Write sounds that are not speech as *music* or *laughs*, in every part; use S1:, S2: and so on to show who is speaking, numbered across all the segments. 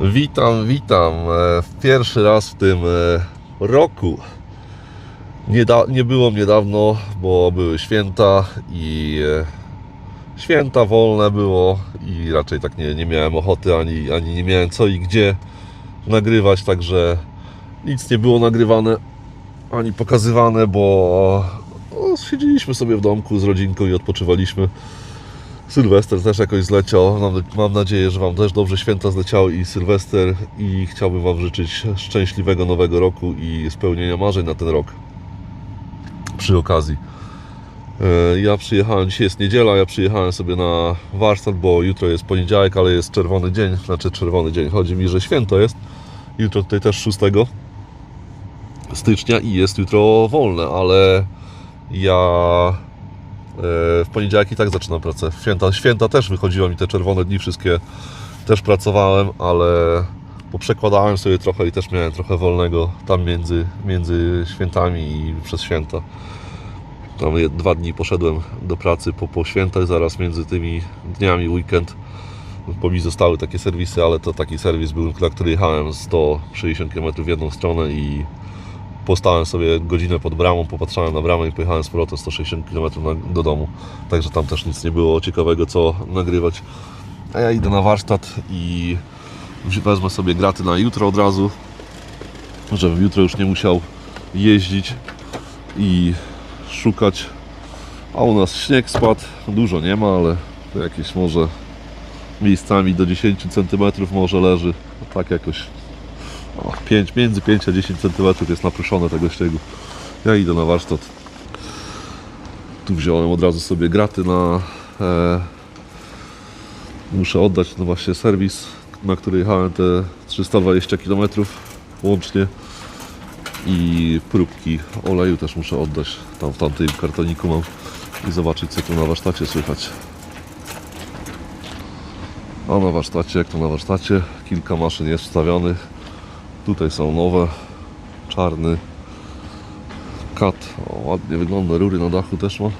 S1: Witam, witam. E, Pierwszy raz w tym e, roku. Nie, da, nie było mnie dawno, bo były święta i e, święta wolne było i raczej tak nie, nie miałem ochoty ani, ani nie miałem co i gdzie nagrywać, także nic nie było nagrywane ani pokazywane, bo no, siedzieliśmy sobie w domku z rodzinką i odpoczywaliśmy. Sylwester też jakoś zleciał. Mam, nadzieję, że Wam też dobrze święta zleciały i Sylwester i chciałbym Wam życzyć szczęśliwego nowego roku i spełnienia marzeń na ten rok. Przy okazji. E, Ja przyjechałem, dzisiaj jest niedziela, ja przyjechałem sobie na warsztat, bo jutro jest poniedziałek, ale jest czerwony dzień, znaczy czerwony dzień. Chodzi mi, że święto jest. Jutro tutaj też 6 stycznia i jest jutro wolne, ale ja w poniedziałek i tak zaczynam pracę. Święta, święta też wychodziło mi te czerwone dni, wszystkie też pracowałem, ale poprzekładałem sobie trochę i też miałem trochę wolnego tam między, między świętami i przez święta. Tam dwa dni poszedłem do pracy po, po świętach, zaraz między tymi dniami weekend. Bo mi zostały takie serwisy, ale to taki serwis był, na który jechałem 160 km w jedną stronę i postałem sobie godzinę pod bramą, popatrzałem na bramę i pojechałem z powrotem 160 km na, do domu. Także tam też nic nie było ciekawego co nagrywać. A ja idę na warsztat i wezmę sobie graty na jutro od razu, żebym jutro już nie musiał jeździć i szukać. A u nas śnieg spadł, dużo nie ma, ale jakieś może miejscami do 10 cm może leży. Tak jakoś o, 5, między 5 a 10 cm jest napruszone tego śniegu. Ja idę na warsztat. Tu wziąłem od razu sobie graty na. E, muszę oddać no właśnie serwis, na który jechałem te 320 km łącznie. I próbki oleju też muszę oddać. Tam w tamtym kartoniku mam i zobaczyć co tu na warsztacie słychać. A na warsztacie, jak to na warsztacie, kilka maszyn jest wstawionych. Tutaj są nowe, czarny kat. O, ładnie wygląda, rury na dachu też ma.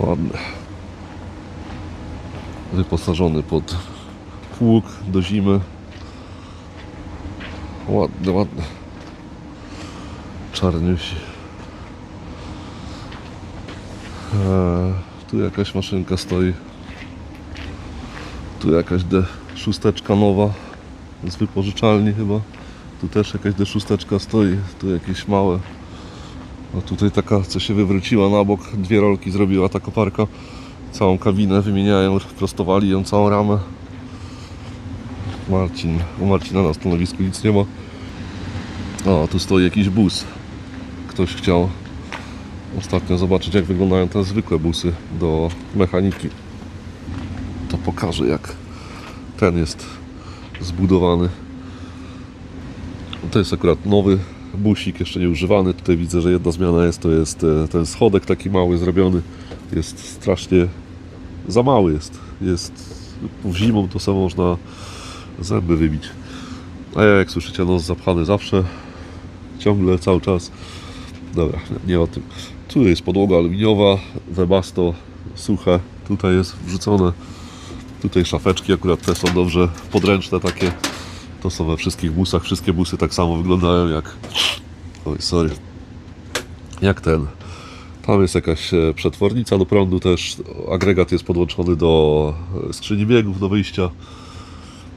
S1: Ładny. Wyposażony pod pług do zimy. Ładny, ładny. Czarniusi. Eee, tu jakaś maszynka stoi. Tu jakaś D6 nowa z wypożyczalni chyba. Tu też jakaś D6 stoi. Tu jakieś małe. A tutaj taka, co się wywróciła na bok, dwie rolki zrobiła ta koparka. Całą kabinę wymieniają, prostowali ją całą ramę. Marcin, u Marcina na stanowisku nic nie ma. O, tu stoi jakiś bus. Ktoś chciał ostatnio zobaczyć jak wyglądają te zwykłe busy do mechaniki pokażę jak ten jest zbudowany. To jest akurat nowy busik, jeszcze nie używany. Tutaj widzę, że jedna zmiana jest, to jest e, ten schodek taki mały zrobiony. Jest strasznie za mały jest. Jest w zimą to samo można zęby wybić. A ja jak słyszycie nos zapchany zawsze, ciągle, cały czas. Dobra, nie o tym. Tu jest podłoga aluminiowa, webasto, suche. Tutaj jest wrzucone Tutaj szafeczki akurat te są dobrze podręczne takie. To są we wszystkich busach. Wszystkie busy tak samo wyglądają jak. Oj, sorry. Jak ten. Tam jest jakaś e, przetwornica do prądu też. Agregat jest podłączony do e, skrzyni biegów do wyjścia.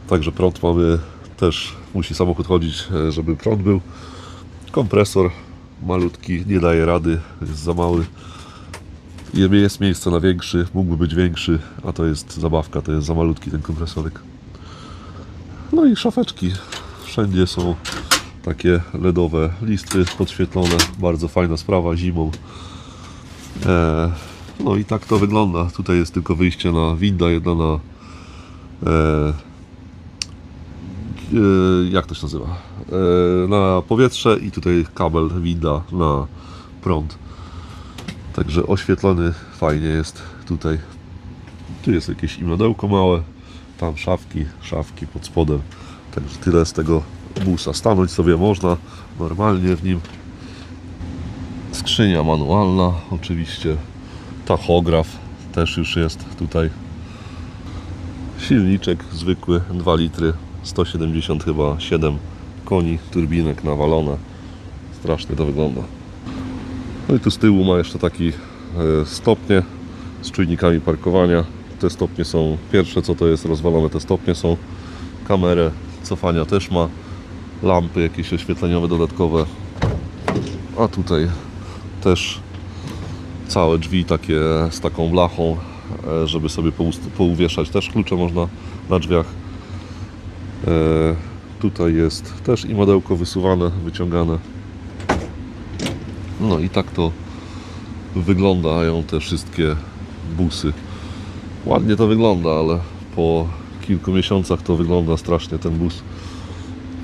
S1: Także prąd mamy też. Musi samochód chodzić, e, żeby prąd był. Kompresor malutki, nie daje rady, jest za mały. Je- Jest miejsce na większy, mógłby być większy, a to jest zabawka, to jest za malutki ten kompresorek. No i szafeczki. Wszędzie są takie LEDowe listwy podświetlone. Bardzo fajna sprawa zimą. E, no i tak to wygląda. Tutaj jest tylko wyjście na winda, jedna na. E, e, jak to się nazywa? E, na powietrze i tutaj kabel winda na prąd. Także oświetlony fajnie jest tutaj. Tu jest jakieś imadełko małe, tam szafki, szafki pod spodem. Także tyle z tego busa. Stanąć sobie można normalnie w nim. Skrzynia manualna, oczywiście. Tachograf też już jest tutaj. Silniczek zwykły, 2 litry, 170 chyba 7 koni, turbinek nawalone. Strasznie to wygląda. No i tu z tyłu ma jeszcze taki e, stopnie z czujnikami parkowania. Te stopnie są, pierwsze co to jest rozwalone, te stopnie są. Kamerę cofania też ma. Lampy jakieś oświetleniowe dodatkowe. A tutaj też całe drzwi takie z taką blachą, e, żeby sobie pouwieszać. Też klucze można na drzwiach. E, Tutaj jest też i modełko wysuwane, wyciągane. No i tak to wyglądają te wszystkie busy. Ładnie to wygląda, ale po kilku miesiącach to wygląda strasznie ten bus.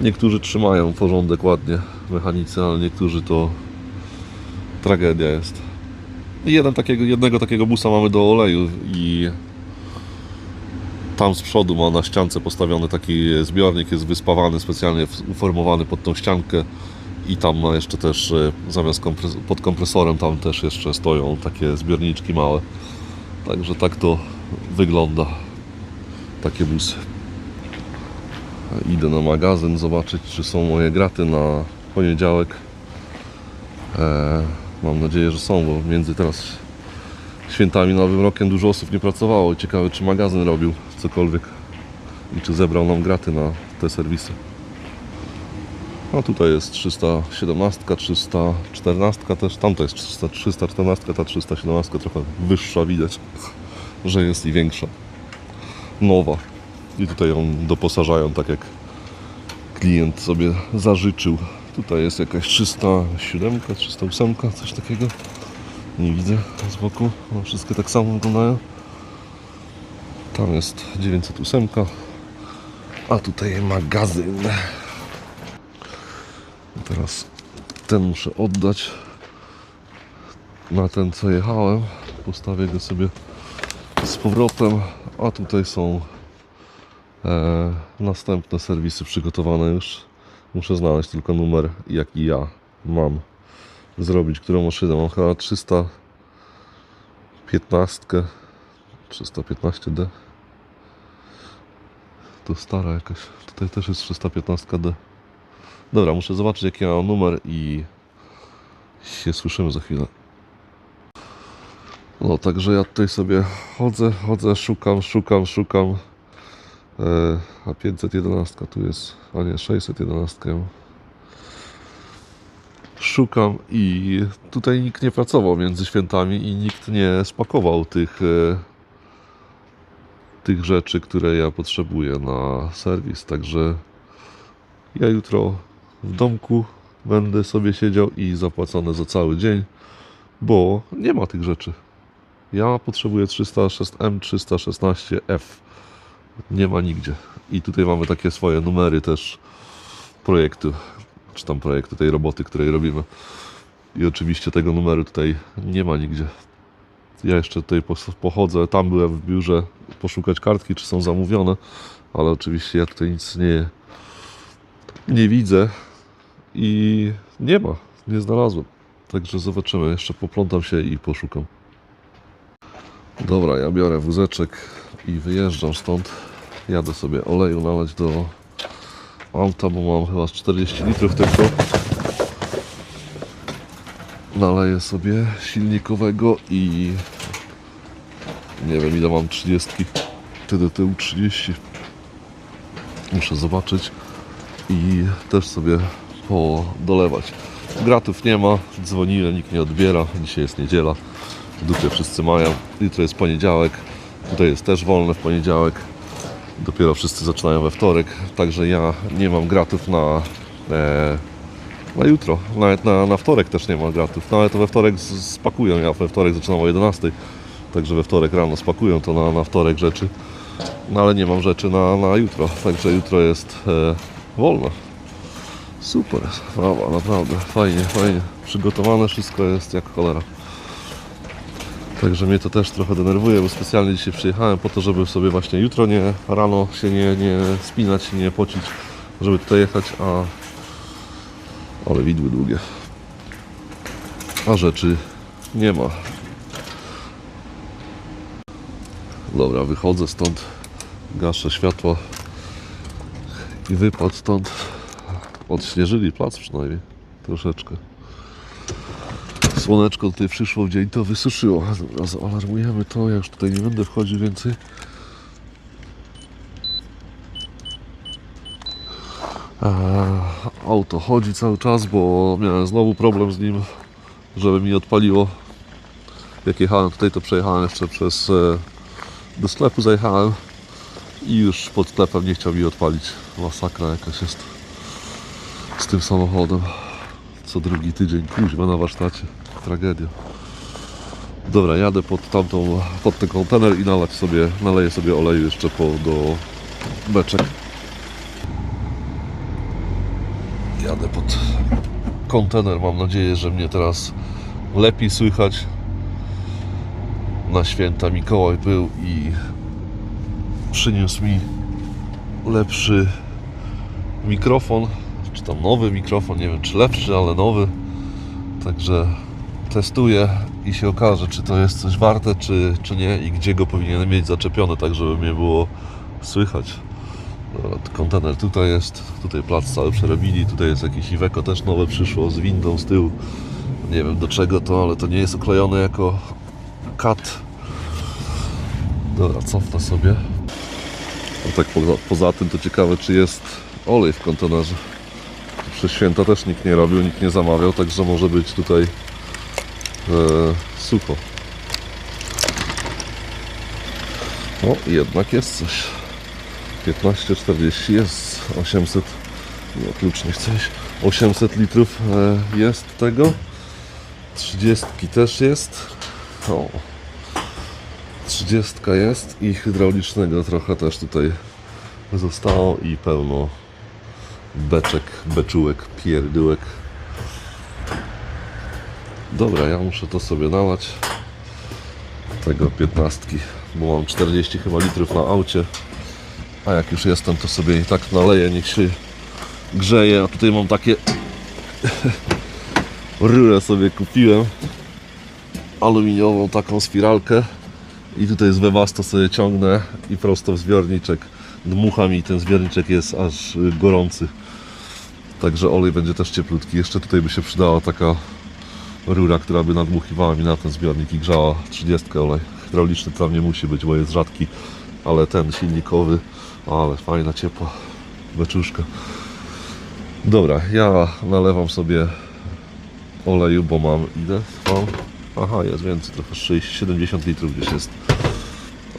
S1: Niektórzy trzymają porządek ładnie, mechanicy, ale niektórzy to tragedia jest. Jeden takiego, jednego takiego busa mamy do oleju i tam z przodu ma na ściance postawiony taki zbiornik, jest wyspawany, specjalnie uformowany pod tą ściankę i tam jeszcze też e, zamiast pod kompresorem tam też jeszcze stoją takie zbiorniczki małe. Także tak to wygląda. Takie busy. Idę na magazyn zobaczyć, czy są moje graty na poniedziałek. E, mam nadzieję, że są, bo między teraz świętami, Nowym Rokiem dużo osób nie pracowało. Ciekawe, czy magazyn robił cokolwiek i czy zebrał nam graty na te serwisy. A tutaj jest 317, 314 też, tam to jest 300, 314, ta 317 trochę wyższa widać, że jest i większa. Nowa. I tutaj ją doposażają tak jak klient sobie zażyczył. Tutaj jest jakaś 307, 308, coś takiego. Nie widzę z boku. No, wszystkie tak samo wyglądają. Tam jest 908. A tutaj magazyn. Teraz ten muszę oddać. Na ten co jechałem. Postawię go sobie z powrotem. A tutaj są e, następne serwisy przygotowane już. Muszę znaleźć tylko numer jaki ja mam zrobić, którą maszynę. Mam chyba 315 315D to stara jakaś. Tutaj też jest 315D. Dobra, muszę zobaczyć jaki ja mam numer i się słyszymy za chwilę. No, także ja tutaj sobie chodzę, chodzę, szukam, szukam, szukam. E, a 511 tu jest, a nie 611. ja mam. Szukam i tutaj nikt nie pracował między świętami i nikt nie spakował tych, e, tych rzeczy, które ja potrzebuję na serwis. Także ja jutro w domku będę sobie siedział i zapłacone za cały dzień, bo nie ma tych rzeczy. Ja potrzebuję 306M, 316F. Nie ma nigdzie. I tutaj mamy takie swoje numery też projektu, czy tam projektu tej roboty, której robimy. I oczywiście tego numeru tutaj nie ma nigdzie. Ja jeszcze tutaj pochodzę, tam byłem w biurze poszukać kartki, czy są zamówione, ale oczywiście ja tutaj nic nie, nie widzę i nie ma, nie znalazłem. Także zobaczymy, jeszcze poplątam się i poszukam. Dobra, ja biorę wózeczek i wyjeżdżam stąd. Jadę sobie oleju nalać do auta, bo mam chyba z 40 litrów tylko. Naleję sobie silnikowego i nie wiem ile mam 30. Ty do tyłu 30. Muszę zobaczyć i też sobie podolewać. Gratów nie ma, dzwoniłem, nikt nie odbiera. Dzisiaj jest niedziela. W dupie wszyscy mają. Jutro jest poniedziałek. Tutaj jest też wolne w poniedziałek. Dopiero wszyscy zaczynają we wtorek. Także ja nie mam gratów na, e, na jutro. Nawet na, na wtorek też nie ma gratów. Nawet we wtorek spakują. Ja we wtorek zaczynam o 11. Także we wtorek rano spakują to na, na wtorek rzeczy. No ale nie mam rzeczy na, na jutro. Także jutro jest e, wolne. Super, naprawdę fajnie, fajnie. Przygotowane wszystko jest jak cholera. Także mnie to też trochę denerwuje, bo specjalnie dzisiaj przyjechałem po to, żeby sobie właśnie jutro nie rano się nie, nie spinać, nie pocić, żeby tutaj jechać, a ale widły długie. A rzeczy nie ma. Dobra, wychodzę stąd, gaszę światło i wypad stąd. Odśnieżyli plac przynajmniej, troszeczkę. Słoneczko tutaj przyszło w dzień, to wysuszyło. Dobra, zaalarmujemy to, ja już tutaj nie będę wchodził więcej. Auto chodzi cały czas, bo miałem znowu problem z nim, żeby mi odpaliło. Jak jechałem tutaj, to przejechałem jeszcze przez... E, do sklepu zajechałem i już pod sklepem nie chciał mi odpalić. Masakra jakaś jest z tym samochodem. Co drugi tydzień kuźma na warsztacie. Tragedia. Dobra, jadę pod tamtą, pod ten kontener i nalać sobie, naleję sobie oleju jeszcze po, do beczek. Jadę pod kontener. Mam nadzieję, że mnie teraz lepiej słychać. Na święta Mikołaj był i przyniósł mi lepszy mikrofon, tam nowy mikrofon, nie wiem czy lepszy, ale nowy. Także testuję i się okaże, czy to jest coś warte, czy, czy nie i gdzie go powinienem mieć zaczepione, tak żeby mnie było słychać. Dobra, kontener tutaj jest, tutaj plac cały przerobili, tutaj jest jakieś Iveco też nowe przyszło z windą z tyłu. Nie wiem do czego to, ale to nie jest oklejone jako kat. Dobra, cofnę sobie. A tak poza, poza tym to ciekawe, czy jest olej w kontenerze. Przez święta też nikt nie robił, nikt nie zamawiał, także może być tutaj e, sucho. O, jednak jest coś. 15,40 jest 800 no klucz nie iść. 800 litrów e, jest tego 30 też jest o 30 jest i hydraulicznego trochę też tutaj zostało i pełno beczek, beczułek, pierdółek dobra, ja muszę to sobie nalać tego 15 bo mam 40 chyba litrów na aucie a jak już jestem, to sobie i tak naleję, niech się grzeje. A tutaj mam takie *laughs* rurę sobie kupiłem. Aluminiową taką spiralkę. I tutaj z Webasto sobie ciągnę i prosto w zbiorniczek. Dmucham i ten zbiorniczek jest aż gorący. Także olej będzie też cieplutki. Jeszcze tutaj by się przydała taka rura, która by nadmuchiwała mi na ten zbiornik i grzała 30 olej. Hydrauliczny tam nie musi być, bo jest rzadki, ale ten silnikowy ale fajna, ciepła beczuszka. Dobra, ja nalewam sobie oleju, bo mam ile? Aha, jest więcej, trochę 6, 70 litrów gdzieś jest.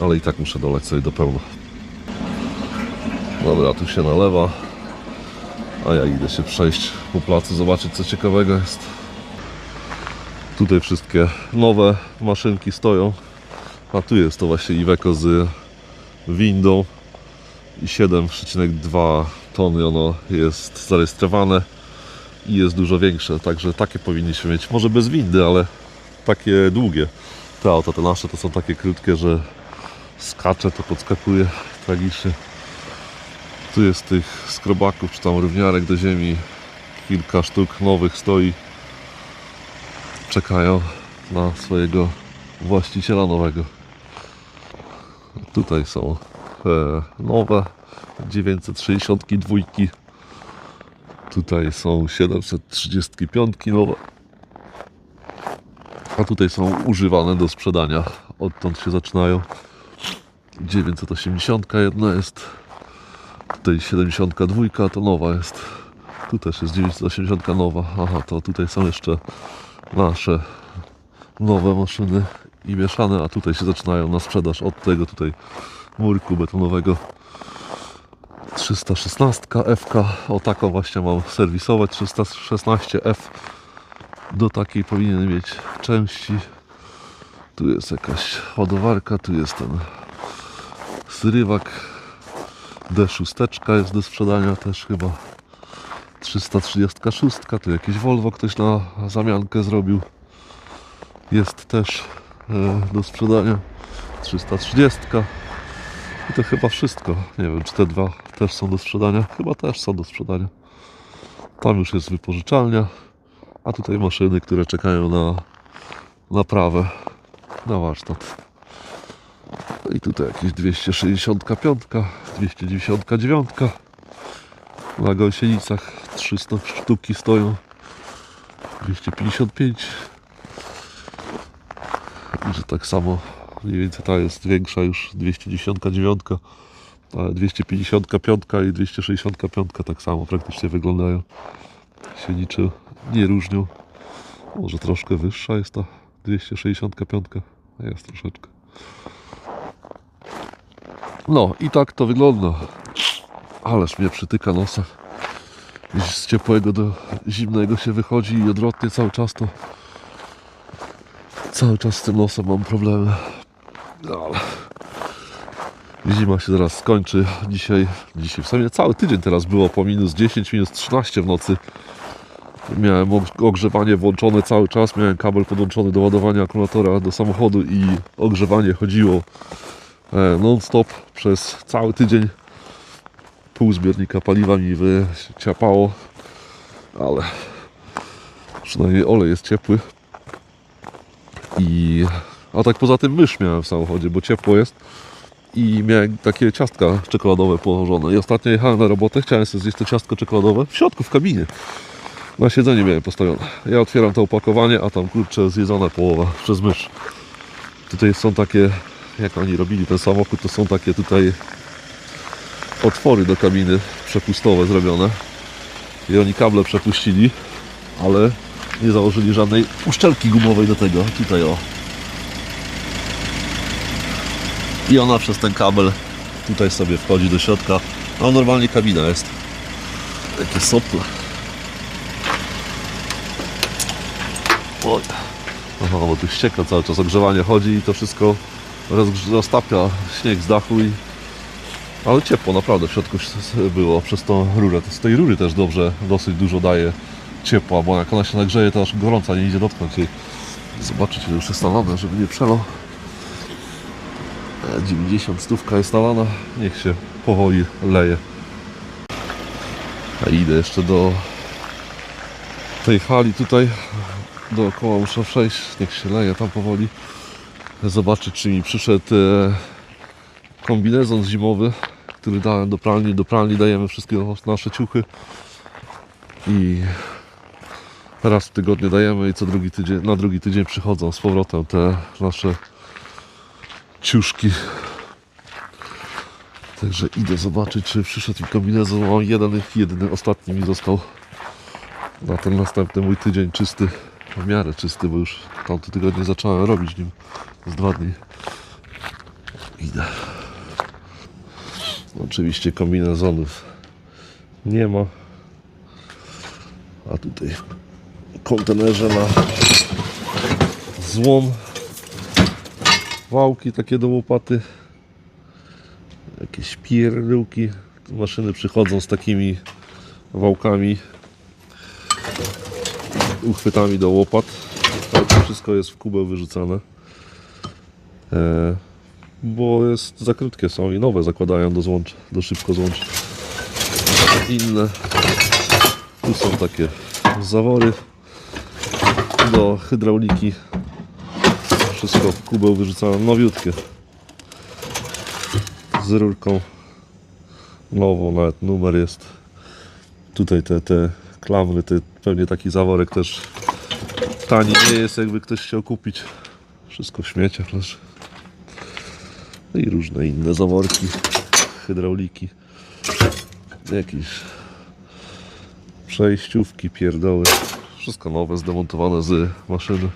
S1: Ale i tak muszę dolać sobie do pełna. Dobra, tu się nalewa. A ja idę się przejść po placu, zobaczyć co ciekawego jest. Tutaj wszystkie nowe maszynki stoją. A tu jest to właśnie Iveco z windą i 7,2 tony ono jest zarejestrowane i jest dużo większe, także takie powinniśmy mieć, może bez windy, ale takie długie. Te auta, te nasze to są takie krótkie, że skacze, to podskakuje tragicznie. Tu jest tych skrobaków, czy tam równiarek do ziemi, kilka sztuk nowych stoi. Czekają na swojego właściciela nowego. Tutaj są e, nowe 962 tutaj są 735 nowe. A tutaj są używane do sprzedania. Odtąd się zaczynają. 980 jedna jest tutaj 72 to nowa jest. Tu też jest 980 nowa. Aha to tutaj są jeszcze nasze nowe maszyny i mieszane a tutaj się zaczynają na sprzedaż od tego tutaj murku betonowego. 316 FK o taką właśnie mam serwisować. 316F do takiej powinien mieć części. Tu jest jakaś ładowarka tu jest ten zrywak D6 jest do sprzedania też chyba 336 tu jakieś Volvo ktoś na zamiankę zrobił jest też e, do sprzedania 330 i to chyba wszystko. Nie wiem, czy te dwa też są do sprzedania. Chyba też są do sprzedania. Tam już jest wypożyczalnia, a tutaj maszyny, które czekają na naprawę, na warsztat. No i tutaj jakieś 265, 299. Na gąsienicach 300 sztuki stoją. 255. I że tak samo mniej więcej ta jest większa już 299. Ale 255 i 265 tak samo praktycznie wyglądają. Się niczym nie różnią. Może troszkę wyższa jest ta 265. Jest troszeczkę. No i tak to wygląda. Ależ mnie przytyka nosa. Z ciepłego do zimnego się wychodzi i odwrotnie cały czas to cały czas z tym nosem mam problemy. No ale zima się zaraz skończy. Dzisiaj, dzisiaj w sumie cały tydzień teraz było po minus 10, minus 13 w nocy. Miałem og- ogrzewanie włączone cały czas, miałem kabel podłączony do ładowania akumulatora do samochodu i ogrzewanie chodziło non-stop przez cały tydzień. Pół zbiornika paliwa mi wyciapało, ale przynajmniej olej jest ciepły. I a tak poza tym mysz miałem w samochodzie, bo ciepło jest i miałem takie ciastka czekoladowe położone. I ostatnio jechałem na robotę, chciałem sobie zjeść to ciastko czekoladowe w środku, w kabinie. Na siedzenie miałem postawione. Ja otwieram to opakowanie, a tam kurczę zjedzona połowa przez mysz. Tutaj są takie, jak oni robili ten samochód, to są takie tutaj otwory do kabiny przepustowe zrobione. I oni kable przepuścili, ale nie założyli żadnej uszczelki gumowej do tego. Tutaj o. I ona przez ten kabel tutaj sobie wchodzi do środka. No normalnie kabina jest. Takie sople. Oj. Aha, bo tu ścieka cały czas, ogrzewanie chodzi i to wszystko roztapia śnieg z dachu i... Ale ciepło naprawdę w środku było przez tą rurę. Z tej rury też dobrze, dosyć dużo daje ciepła, bo jak ona się nagrzeje, to aż gorąca nie idzie dotknąć jej. Zobaczycie, już jest nalane, żeby nie przelał. E, 90 stówka jest nalana, niech się powoli leje. A idę jeszcze do tej hali tutaj. Dookoła muszę przejść, niech się leje tam powoli. Zobaczyć, czy mi przyszedł e, kombinezon zimowy, który dałem do pralni. Do pralni dajemy wszystkie nasze ciuchy. I raz w tygodniu dajemy i co drugi tydzień, na drugi tydzień przychodzą z powrotem te nasze ciuszki. Także idę zobaczyć, czy przyszedł mi kombinezon. Mam jeden, jedyny, ostatni mi został na ten następny mój tydzień czysty. W miarę czysty, bo już tamty tygodnie zacząłem robić nim z dwa dni. Idę. Oczywiście kombinezonów nie ma. A tutaj w kontenerze na złom wałki takie do łopaty jakieś pierdółki maszyny przychodzą z takimi wałkami uchwytami do łopat ale to wszystko jest w kubeł wyrzucane bo jest za krótkie są i nowe zakładają do złącz do szybko złącz. Inne. Tu są takie zawory do hydrauliki. Wszystko w kubeł wyrzucane nowiutkie. Z rurką. Nową nawet numer jest. Tutaj te, te klamry te, pewnie taki zaworek też tani nie jest jakby ktoś chciał kupić. Wszystko w śmieciach leży no i różne inne zaworki hydrauliki jakieś przejściówki pierdoły wszystko nowe zdemontowane z maszyny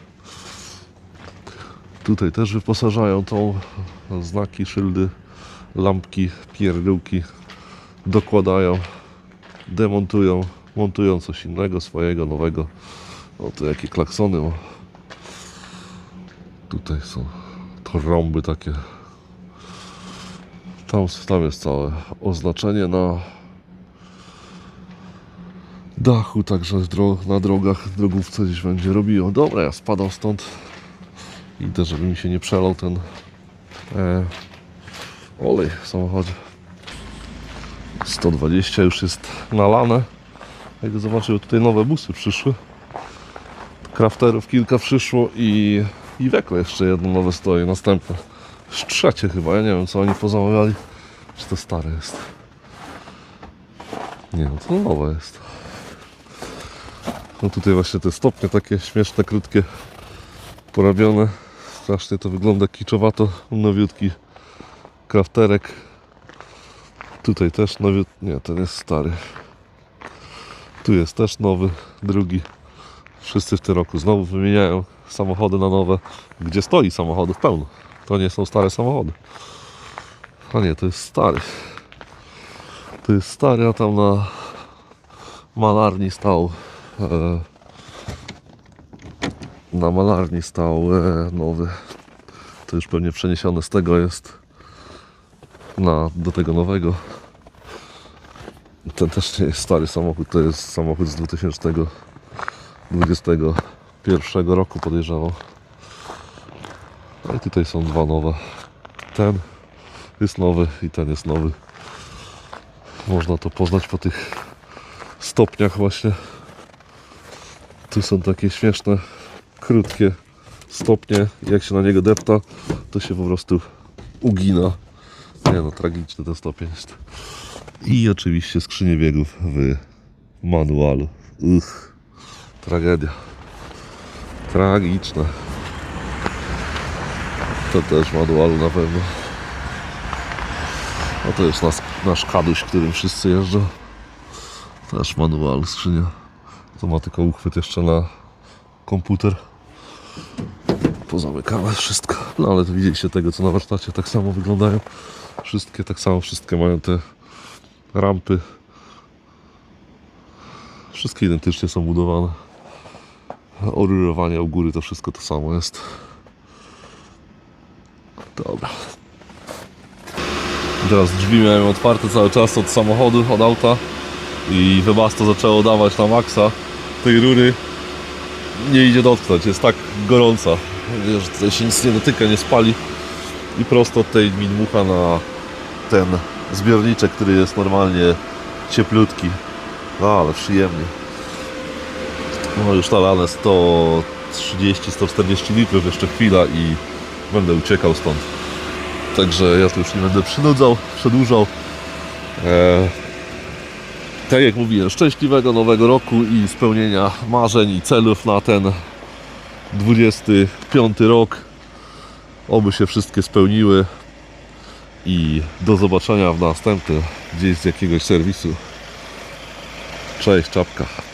S1: Tutaj też wyposażają tą znaki, szyldy, lampki, pierdółki. Dokładają, demontują, montują coś innego, swojego, nowego. O, tu jakie klaksony. Tutaj są trąby takie. Tam, jest całe oznaczenie na dachu, także na drogach, drogówce gdzieś będzie robiło. Dobra, ja spadam stąd. Idę, żeby mi się nie przelał ten e, olej w samochodzie. 120 już jest nalane. Jak zobaczył, tutaj nowe busy przyszły. Crafterów kilka przyszło i, i wekle jeszcze jedno nowe stoi, następne. Trzecie chyba, ja nie wiem co oni pozamawiali. Czy to stare jest? Nie no, to nowe jest. No tutaj właśnie te stopnie takie śmieszne, krótkie, porabione. Strasznie to wygląda kiczowato, nowiutki krafterek. Tutaj też nowy, nie ten jest stary. Tu jest też nowy, drugi. Wszyscy w tym roku znowu wymieniają samochody na nowe. Gdzie stoi samochodów pełno. To nie są stare samochody. A nie, to jest stary. To jest stary, a tam na malarni stał e, na malarni stał e, nowy. To już pewnie przeniesione z tego jest na, do tego nowego. Ten też nie jest stary samochód, to jest samochód z 2021 roku podejrzewam. I tutaj są dwa nowe. Ten jest nowy i ten jest nowy. Można to poznać po tych stopniach właśnie. Tu są takie śmieszne, krótkie stopnie. Jak się na niego depta, to się po prostu ugina. Nie no, tragiczny ten stopień jest. I oczywiście skrzynie biegów w manualu. Uch, tragedia. Tragiczne. To też manualu na pewno. No to jest nasz, nasz kaduś, którym wszyscy jeżdżą. Też manual, skrzynia. To ma tylko uchwyt jeszcze na komputer. Pozamykane wszystko. No ale to widzieliście tego, co na warsztacie tak samo wyglądają. Wszystkie tak samo, wszystkie mają te rampy. Wszystkie identycznie są budowane. Orurowanie u góry to wszystko to samo jest. Dobra. Teraz drzwi miałem otwarte cały czas od samochodu, od auta i Webasto zaczęło dawać na maksa. Tej rury nie idzie dotknąć, jest tak gorąca, że tutaj się nic nie dotyka, nie spali i prosto od tej mi dmucha na ten zbiorniczek, który jest normalnie cieplutki. No ale przyjemnie. No już nalane 130-140 litrów jeszcze chwila i będę uciekał stąd. Także ja tu już nie będę przynudzał, przedłużał. Eee, tak jak mówiłem, szczęśliwego nowego roku i spełnienia marzeń i celów na ten 25 rok. Oby się wszystkie spełniły i do zobaczenia w następnym gdzieś z jakiegoś serwisu. Cześć, czapka.